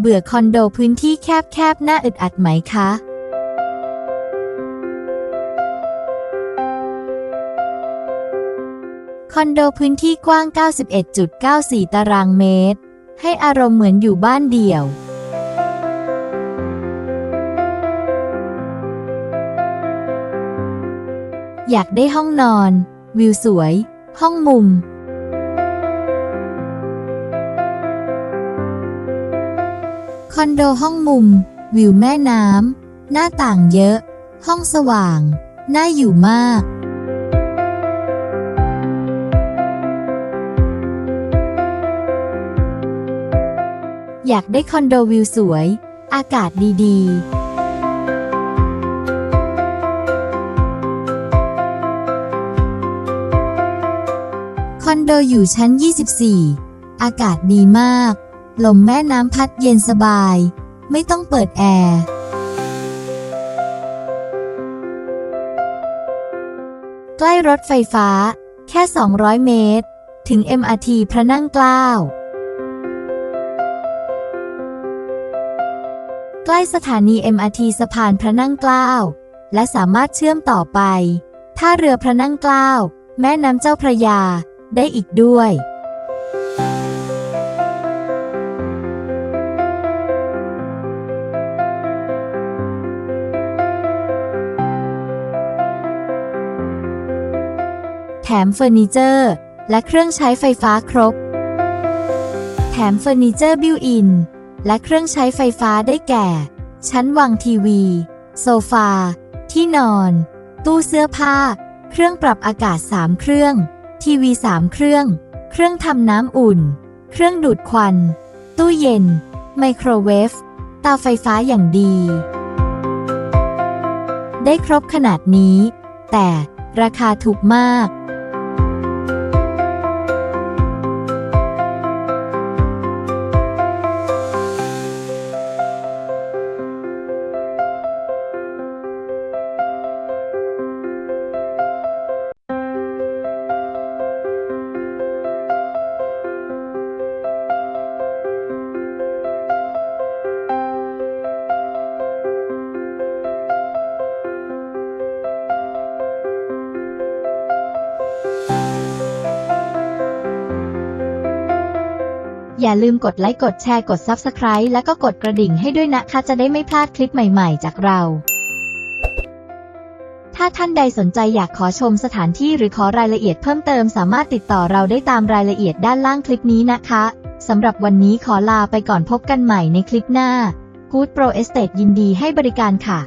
เบื่อคอนโดพื้นที่แคบๆน่าอึดอัดไหมคะ คอนโดพื้นที่กว้าง 91.94 ตารางเมตร ให้อารมณ์เหมือนอยู่บ้านเดี่ยวอยากได้ห้องนอน วิวสวย ห้องมุม อนโดห้องมุม วิวแม่น้ำ หน้าต่างเยอะ ห้องสว่าง น่าอยู่มาก อยากได้คอนโดวิวสวย อากาศดีๆคอนโดอยู่ชั้น 24 อากาศดีมาก ลมแม่น้ำพัดเย็นสบาย ไม่ต้องเปิดแอร์ ใกล้รถไฟฟ้า แค่ 200 เมตร ถึง MRT พระนั่งเกล้า ใกล้สถานี MRT สะพานพระนั่งเกล้า และสามารถเชื่อมต่อไปท่าเรือพระนั่งเกล้า แม่น้ำเจ้าพระยา ได้อีกด้วย แถมเฟอร์นิเจอร์ และเครื่องใช้ไฟฟ้าครบ แถมเฟอร์นิเจอร์บิวอิน และเครื่องใช้ไฟฟ้าได้แก่ ชั้นวางทีวี โซฟา ที่นอน ตู้เสื้อผ้า เครื่องปรับอากาศ 3 เครื่อง ทีวี 3 เครื่อง เครื่องทำน้ำอุ่น เครื่องดูดควัน ตู้เย็น ไมโครเวฟเตาไฟฟ้าอย่างดี ได้ครบขนาดนี้ แต่ราคาถูกมาก อย่าลืมกดไลค์กดแชร์กด Subscribe แล้วก็กดกระดิ่งให้ด้วยนะคะ จะได้ไม่พลาดคลิปใหม่ๆ จากเรา ถ้าท่านใดสนใจอยากขอชมสถานที่หรือขอรายละเอียดเพิ่มเติมสามารถติดต่อเราได้ตามรายละเอียดด้านล่างคลิปนี้นะคะสำหรับวันนี้ขอลาไปก่อนพบกันใหม่ในคลิปหน้า Good Pro Estate ยินดีให้บริการค่ะ